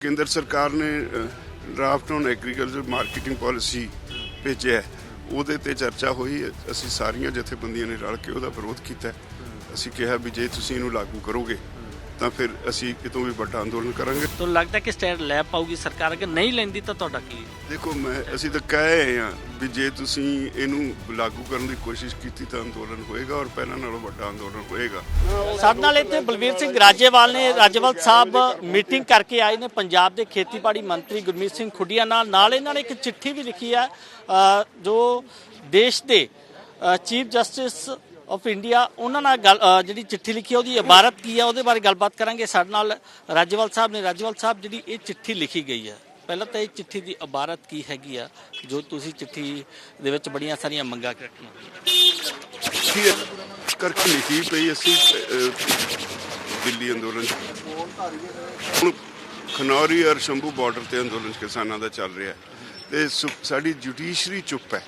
ਕੇਂਦਰ ਸਰਕਾਰ ਨੇ draft on agriculture marketing policy ਭੇਜਿਆ ਉਹਦੇ ਤੇ ਚਰਚਾ ਹੋਈ, ਅਸੀਂ ਸਾਰੀਆਂ ਜਥੇਬੰਦੀਆਂ ਨੇ ਰਲ ਕੇ ਉਹਦਾ ਵਿਰੋਧ ਕੀਤਾ ਅਸੀਂ ਕਿਹਾ ਵੀ ਜੇ ਤੁਸੀਂ ਇਹਨੂੰ ਲਾਗੂ ਕਰੋਗੇ ਤਾਂ ਫਿਰ ਅਸੀਂ ਕਿਤੋਂ ਵੀ ਵੱਡਾ ਅੰਦੋਲਨ ਕਰਾਂਗੇ। ਤੁਹਾਨੂੰ ਲੱਗਦਾ ਕਿ ਸਟੈਂਡ ਲੈ ਪਾਊਗੀ ਸਰਕਾਰ ਕਿ ਨਹੀਂ ਲੈਂਦੀ ਤਾਂ ਤੁਹਾਡਾ ਕੀ? ਦੇਖੋ ਮੈਂ ਅਸੀਂ ਤਾਂ ਕਹਿ ਰਹੇ ਹਾਂ ਵੀ ਜੇ ਤੁਸੀਂ ਇਹਨੂੰ ਲਾਗੂ ਕਰਨ ਦੀ ਕੋਸ਼ਿਸ਼ ਕੀਤੀ ਤਾਂ ਅੰਦੋਲਨ ਹੋਏਗਾ ਔਰ ਪਹਿਲਾਂ ਨਾਲੋਂ ਵੱਡਾ ਅੰਦੋਲਨ ਹੋਏਗਾ। ਸਾਡੇ ਨਾਲ ਇੱਥੇ ਬਲਵੀਰ ਸਿੰਘ ਰਾਜੇਵਾਲ ਨੇ ਰਾਜੇਵਾਲ ਸਾਹਿਬ ਮੀਟਿੰਗ ਕਰਕੇ ਆਏ ਨੇ ਪੰਜਾਬ ਦੇ ਖੇਤੀਬਾੜੀ ਮੰਤਰੀ ਗੁਰਮੀਤ ਸਿੰਘ ਖੁੱਡੀਆਂ ਨਾਲ। ਨਾਲ ਇਹਨਾਂ ਨੇ ਇੱਕ ਚਿੱਠੀ ਵੀ ਲਿਖੀ ਹੈ ਅ, ਜੋ ਦੇਸ਼ ਦੇ ਚੀਫ ਜਸਟਿਸ ਆਫ ਇੰਡੀਆ ਉਹਨਾਂ ਨਾਲ ਗੱਲ ਜਿਹੜੀ ਚਿੱਠੀ ਲਿਖੀ ਹੈ ਉਹਦੀ ਇਬਾਰਤ ਕੀ ਹੈ ਉਹਦੇ ਬਾਰੇ ਗੱਲਬਾਤ ਕਰਾਂਗੇ। ਸਾਡੇ ਨਾਲ ਰਾਜਵਾਲ ਸਾਹਿਬ ਨੇ, ਰਾਜੇਵਾਲ ਸਾਹਿਬ, ਜਿਹੜੀ ਇਹ ਚਿੱਠੀ ਲਿਖੀ ਗਈ ਹੈ ਪਹਿਲਾਂ ਤਾਂ ਇਹ ਚਿੱਠੀ ਦੀ ਇਬਾਰਤ ਕੀ ਹੈਗੀ ਆ, ਜੋ ਤੁਸੀਂ ਚਿੱਠੀ ਦੇ ਵਿੱਚ ਬੜੀਆਂ ਸਾਰੀਆਂ ਮੰਗਾਂ ਰੱਖੀਆਂ ਕਰਕੇ ਲਿਖੀ ਪਈ, ਅਸੀਂ ਦਿੱਲੀ ਅੰਦੋਲਨ ਹੁਣ ਖਨੌਰੀ ਔਰ ਸ਼ੰਭੂ ਬਾਰਡਰ ਤੇ ਅੰਦੋਲਨ ਕਿਸਾਨਾਂ ਦਾ ਚੱਲ ਰਿਹਾ ਹੈ। ਤੇ ਸਾਡੀ ਜੁਡੀਸ਼ਰੀ ਚੁੱਪ ਹੈ।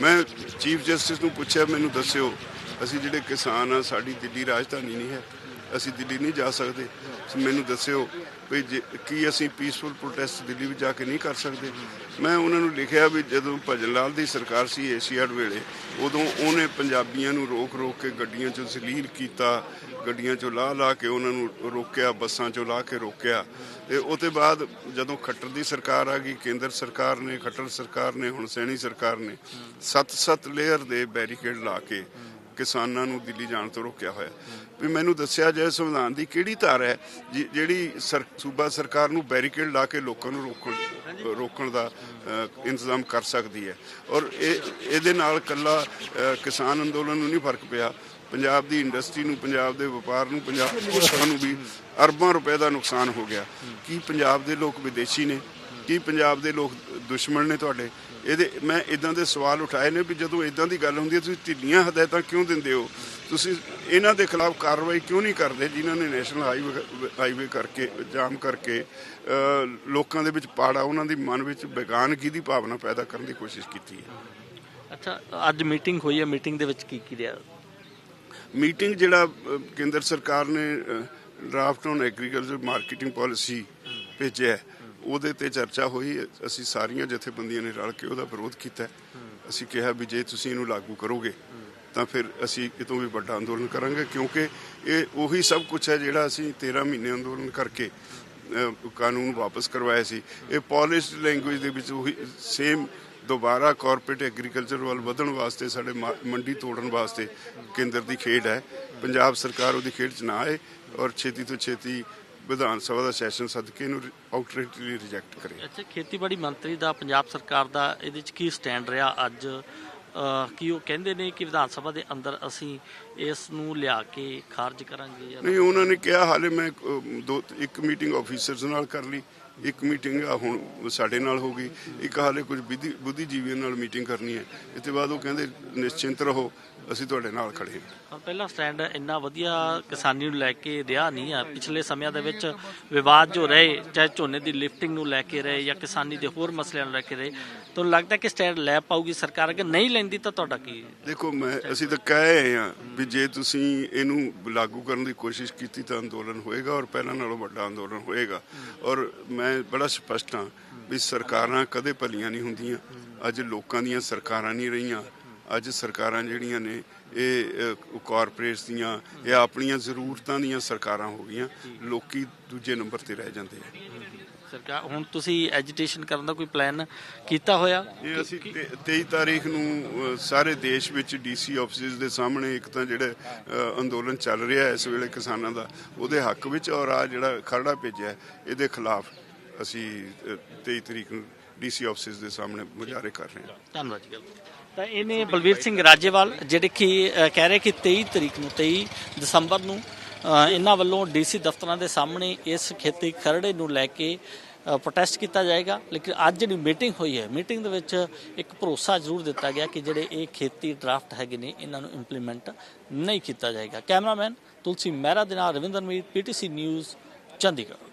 ਮੈਂ ਚੀਫ ਜਸਟਿਸ ਨੂੰ ਪੁੱਛਿਆ, ਮੈਨੂੰ ਦੱਸਿਓ, ਅਸੀਂ ਜਿਹੜੇ ਕਿਸਾਨ ਆ, ਸਾਡੀ ਦਿੱਲੀ ਰਾਜਧਾਨੀ ਨਹੀਂ ਹੈ। ਅਸੀਂ ਦਿੱਲੀ ਨਹੀਂ ਜਾ ਸਕਦੇ। ਮੈਨੂੰ ਦੱਸਿਓ ਵੀ ਜੇ- ਕੀ ਅਸੀਂ ਪੀਸਫੁਲ ਪ੍ਰੋਟੈਸਟ ਦਿੱਲੀ ਵਿੱਚ ਜਾ ਕੇ ਨਹੀਂ ਕਰ ਸਕਦੇ। ਮੈਂ ਉਹਨਾਂ ਨੂੰ ਲਿਖਿਆ ਵੀ ਜਦੋਂ ਭਜਨ ਲਾਲ ਦੀ ਸਰਕਾਰ ਸੀ ਏਸ਼ੀਆਡ ਵੇਲੇ, ਉਦੋਂ ਉਹਨੇ ਪੰਜਾਬੀਆਂ ਨੂੰ ਰੋਕ ਰੋਕ ਕੇ ਗੱਡੀਆਂ 'ਚੋਂ ਜ਼ਲੀਲ ਕੀਤਾ, ਗੱਡੀਆਂ 'ਚੋਂ ਲਾ ਲਾ ਕੇ ਉਹਨਾਂ ਨੂੰ ਰੋਕਿਆ, ਬੱਸਾਂ 'ਚੋਂ ਲਾ ਕੇ ਰੋਕਿਆ। ਤੇ ਉਹ ਤੋਂ ਬਾਅਦ ਜਦੋਂ ਖੱਟਰ ਦੀ ਸਰਕਾਰ ਆ ਗਈ, ਕੇਂਦਰ ਸਰਕਾਰ ਨੇ, ਖੱਟਰ ਸਰਕਾਰ ਨੇ, ਹੁਣ ਸੈਣੀ ਸਰਕਾਰ ਨੇ ਸੱਤ ਸੱਤ ਲੇਅਰ ਦੇ ਬੈਰੀਕੇਡ ਲਾ ਕੇ ਕਿਸਾਨਾਂ ਨੂੰ ਦਿੱਲੀ ਜਾਣ ਤੋਂ ਰੋਕਿਆ ਹੋਇਆ। ਵੀ ਮੈਨੂੰ ਦੱਸਿਆ ਜਾਏ ਸੰਵਿਧਾਨ ਦੀ ਕਿਹੜੀ ਧਾਰਾ ਹੈ, ਜਿ- ਜਿਹੜੀ ਸਰ- ਸੂਬਾ ਸਰਕਾਰ ਨੂੰ ਬੈਰੀਕੇਡ ਲਾ ਕੇ ਲੋਕਾਂ ਨੂੰ ਰੋਕਣ ਰੋਕਣ ਦਾ ਇੰਤਜ਼ਾਮ ਕਰ ਸਕਦੀ ਹੈ। ਔਰ ਇਹ, ਇਹਦੇ ਨਾਲ ਕੱਲਾ ਕਿਸਾਨ ਅੰਦੋਲਨ ਨੂੰ ਨਹੀਂ ਫ਼ਰਕ ਪਿਆ। ਪੰਜਾਬ ਦੀ ਇੰਡਸਟਰੀ ਨੂੰ, ਪੰਜਾਬ ਦੇ ਵਪਾਰ ਨੂੰ, ਪੰਜਾਬ ਦੇ ਲੋਕਾਂ ਨੂੰ ਵੀ ਅਰਬਾਂ ਰੁਪਏ ਦਾ ਨੁਕਸਾਨ ਹੋ ਗਿਆ। ਕੀ ਪੰਜਾਬ ਦੇ ਲੋਕ ਵਿਦੇਸ਼ੀ ਨੇ? ਕੀ ਪੰਜਾਬ ਦੇ ਲੋਕ ਦੁਸ਼ਮਣ ਨੇ ਤੁਹਾਡੇ? ਇਹਦੇ ਮੈਂ ਇਦਾਂ ਦੇ ਸਵਾਲ ਉਠਾਏ ਨੇ ਵੀ ਜਦੋਂ ਇਦਾਂ ਦੀ ਗੱਲ ਹੁੰਦੀ ਹੈ ਤੁਸੀਂ ਢਿੱਲੀਆਂ ਹਦਾਇਤਾਂ ਕਿਉਂ ਦਿੰਦੇ ਹੋ? ਤੁਸੀਂ ਇਹਨਾਂ ਦੇ ਖਿਲਾਫ ਕਾਰਵਾਈ ਕਿਉਂ ਨਹੀਂ ਕਰਦੇ ਜਿਨ੍ਹਾਂ ਨੇ ਨੈਸ਼ਨਲ ਹਾਈਵੇ ਹਾਈਵੇ ਕਰਕੇ ਜਾਮ ਕਰਕੇ ਲੋਕਾਂ ਦੇ ਵਿੱਚ ਪਾੜਾ ਉਹਨਾਂ ਦੀ ਮਨ ਵਿੱਚ ਬੇਗਾਨਗੀ ਦੀ ਭਾਵਨਾ ਪੈਦਾ ਕਰਨ ਦੀ ਕੋਸ਼ਿਸ਼ ਕੀਤੀ ਹੈ? ਅੱਛਾ ਅੱਜ ਮੀਟਿੰਗ ਹੋਈ ਹੈ ਮੀਟਿੰਗ ਦੇ ਵਿੱਚ ਕੀ ਕੀ ਰਿਹਾ? ਮੀਟਿੰਗ ਜਿਹੜਾ ਕੇਂਦਰ ਸਰਕਾਰ ਨੇ draft on agriculture marketing policy ਭੇਜਿਆ ਹੈ, ਉਹਦੇ ਤੇ ਚਰਚਾ ਹੋਈ, ਅਸੀਂ ਸਾਰੀਆਂ ਜਥੇਬੰਦੀਆਂ ਨੇ ਰਲ ਕੇ ਉਹਦਾ ਵਿਰੋਧ ਕੀਤਾ। ਅਸੀਂ ਕਿਹਾ ਵੀ ਜੇ ਤੁਸੀਂ ਇਹਨੂੰ ਲਾਗੂ ਕਰੋਗੇ, ਤਾਂ ਫਿਰ ਅਸੀਂ ਕਿਤੋਂ ਵੀ ਵੱਡਾ ਅੰਦੋਲਨ ਕਰਾਂਗੇ, ਕਿਉਂਕਿ ਇਹ ਉਹੀ ਸਭ ਕੁਝ ਹੈ ਜਿਹੜਾ ਅਸੀਂ 13 ਮਹੀਨੇ ਅੰਦੋਲਨ ਕਰਕੇ ਕਾਨੂੰਨ ਵਾਪਸ ਕਰਵਾਇਆ ਸੀ। ਇਹ ਪੋਲਿਸ਼ਡ ਲੈਂਗੁਏਜ ਦੇ ਵਿੱਚ ਉਹੀ ਸੇਮ ਦੁਬਾਰਾ ਕਾਰਪੋਰੇਟ ਐਗਰੀਕਲਚਰ ਵੱਲ ਵਧਣ ਵਾਸਤੇ, ਸਾਡੇ ਮਾ- ਮੰਡੀ ਤੋੜਨ ਵਾਸਤੇ ਕੇਂਦਰ ਦੀ ਖੇਡ ਹੈ। ਪੰਜਾਬ ਸਰਕਾਰ ਉਹਦੀ ਖੇਡ 'ਚ ਨਾ ਆਏ ਔਰ ਛੇਤੀ ਤੋਂ ਛੇਤੀ ਵਿਧਾਨ ਸਭਾ ਦਾ ਸੈਸ਼ਨ ਸੱਦ ਕੇ ਇਹਨੂੰ ਆਊਟਰੇਟਲੀ ਰਿਜੈਕਟ ਕਰੇ। ਅੱਛਾ ਖੇਤੀਬਾੜੀ ਮੰਤਰੀ ਦਾ ਪੰਜਾਬ ਸਰਕਾਰ ਦਾ ਇਹਦੇ ਵਿੱਚ ਕੀ ਸਟੈਂਡ ਰਿਹਾ ਅੱਜ? ਕੀ ਉਹ ਕਹਿੰਦੇ ਨੇ ਕਿ ਵਿਧਾਨ ਸਭਾ ਦੇ ਅੰਦਰ ਅਸੀਂ ਇਸ ਨੂੰ ਲਿਆ ਕੇ ਖਾਰਜ ਕਰਾਂਗੇ ਨਹੀਂ ਉਹਨਾਂ ਨੇ ਕਿਹਾ ਹਾਲੇ ਮੈਂ ਦੋ ਇੱਕ ਮੀਟਿੰਗ ਆਫੀਸਰਸ ਨਾਲ ਕਰ ਲਈ। ਇੱਕ ਮੀਟਿੰਗ ਆ ਹੁਣ ਸਾਡੇ ਨਾਲ ਹੋ ਗਈ। ਇੱਕ ਹਾਲੇ ਕੁਝ ਬੁੱਧੀਜੀਵੀਆਂ ਨਾਲ ਮੀਟਿੰਗ ਕਰਨੀ ਹੈ। ਇਸ ਤੋਂ ਬਾਅਦ ਉਹ ਕਹਿੰਦੇ ਨਿਸ਼ਚਿੰਤ ਰਹੋ ਅਸੀਂ ਤੁਹਾਡੇ ਨਾਲ ਖੜੇ ਹਾਂ। ਪਹਿਲਾ ਸਟੈਂਡ ਇੰਨਾ ਵਧੀਆ ਕਿਸਾਨੀ ਨੂੰ ਲੈ ਕੇ ਰਿਹਾ ਨਹੀਂ ਆ। ਪਿਛਲੇ ਸਮਿਆਂ ਦੇ ਵਿੱਚ ਵਿਵਾਦ ਜੋ ਰਹੇ ਚਾਹੇ ਝੋਨੇ ਦੀ ਲਿਫਟਿੰਗ ਨੂੰ ਲੈ ਕੇ ਰਹੇ ਜਾਂ ਕਿਸਾਨੀ ਦੇ ਹੋਰ ਮਸਲਿਆਂ ਨੂੰ ਲੈ ਕੇ ਰਹੇ ਤੁਹਾਨੂੰ ਲੱਗਦਾ ਕਿ ਸਟੈਂਡ ਲੈ ਪਾਊਗੀ ਸਰਕਾਰ? ਅਗਰ ਨਹੀਂ ਲੈਂਦੀ ਤਾਂ ਤੁਹਾਡਾ ਕੀ? ਦੇਖੋ ਮੈਂ ਅਸੀਂ ਤਾਂ ਕਹਿ ਰਹੇ ਹਾਂ ਵੀ ਜੇ ਤੁਸੀਂ ਇਹਨੂੰ ਲਾਗੂ ਕਰਨ ਦੀ ਕੋਸ਼ਿਸ਼ ਕੀਤੀ ਤਾਂ ਅੰਦੋਲਨ ਹੋਏਗਾ ਔਰ ਪਹਿਲਾਂ ਨਾਲੋਂ ਵੱਡਾ ਅੰਦੋਲਨ ਹੋਏਗਾ। ਔਰ ਮੈਂ ਬੜਾ ਸਪਸ਼ਟ ਹਾਂ ਵੀ ਸਰਕਾਰਾਂ ਕਦੇ ਭਲੀਆਂ ਨਹੀਂ ਹੁੰਦੀਆਂ। ਅੱਜ ਲੋਕਾਂ ਦੀਆਂ ਸਰਕਾਰਾਂ ਨਹੀਂ ਰਹੀਆਂ। ਅੱਜ ਸਰਕਾਰਾਂ ਜਿਹੜੀਆਂ ਨੇ ਇਹ ਕਾਰਪੋਰੇਟਸ ਦੀਆਂ ਇਹ ਆਪਣੀਆਂ ਜ਼ਰੂਰਤਾਂ ਦੀਆਂ ਸਰਕਾਰਾਂ ਹੋ ਗਈਆਂ। ਲੋਕੀ ਦੂਜੇ ਨੰਬਰ ਤੇ ਰਹਿ ਜਾਂਦੇ ਆ। ਸਰਕਾਰ ਹੁਣ ਤੁਸੀਂ ਐਜੀਟੇਸ਼ਨ ਕਰਨ ਦਾ ਕੋਈ ਪਲਾਨ ਕੀਤਾ ਹੋਇਆ? ਇਹ ਅਸੀਂ 23 ਤਾਰੀਖ ਨੂੰ ਸਾਰੇ ਦੇਸ਼ ਵਿੱਚ ਡੀਸੀ ਆਫਿਸਿਸ ਦੇ ਸਾਹਮਣੇ ਇੱਕ ਤਾਂ ਜਿਹੜਾ ਅੰਦੋਲਨ ਚੱਲ ਰਿਹਾ ਹੈ ਇਸ ਵੇਲੇ ਕਿਸਾਨਾਂ ਦਾ ਉਹਦੇ ਹੱਕ ਵਿੱਚ ਔਰ ਆ ਜਿਹੜਾ ਖਰੜਾ ਭੇਜਿਆ ਇਹਦੇ ਖਿਲਾਫ ਅਸੀਂ ਅ, 23 ਤਰੀਕ ਨੂੰ ਡੀਸੀ ਆਫਿਸਿਸ ਦੇ ਸਾਹਮਣੇ ਮੁਜ਼ਾਹਰੇ ਕਰ ਰਹੇ ਹਾਂ। ਧੰਨਵਾਦ ਜੀ। ਗੱਲ ਤਾਂ ਇਹਨੇ ਬਲਵੀਰ ਸਿੰਘ ਰਾਜੇਵਾਲ ਜਿਹੜੇ ਕਿ ਕਹਿ ਰਹੇ ਕਿ 23 ਤਰੀਕ ਨੂੰ 23 ਦਸੰਬਰ ਨੂੰ ਇਹਨਾਂ ਵੱਲੋਂ ਡੀਸੀ ਦਫ਼ਤਰਾਂ ਦੇ ਸਾਹਮਣੇ ਇਸ ਖੇਤੀ ਖਰੜੇ ਨੂੰ ਲੈ ਕੇ ਪ੍ਰੋਟੈਸਟ ਕੀਤਾ ਜਾਏਗਾ। ਲੇਕਿਨ ਅੱਜ ਜਿਹੜੀ ਮੀਟਿੰਗ ਹੋਈ ਹੈ ਮੀਟਿੰਗ ਦੇ ਵਿੱਚ ਇੱਕ ਭਰੋਸਾ ਜ਼ਰੂਰ ਦਿੱਤਾ ਗਿਆ ਕਿ ਜਿਹੜੇ ਇਹ ਖੇਤੀ ਡਰਾਫਟ ਹੈਗੇ ਨੇ ਇਹਨਾਂ ਨੂੰ ਇੰਪਲੀਮੈਂਟ ਨਹੀਂ ਕੀਤਾ ਜਾਏਗਾ। ਕੈਮਰਾਮੈਨ ਤੁਲਸੀ ਮਹਿਰਾ ਦੇ ਨਾਲ ਰਵਿੰਦਰ ਮੀਤ ਪੀਟੀਸੀ ਨਿਊਜ਼ ਚੰਡੀਗੜ੍ਹ।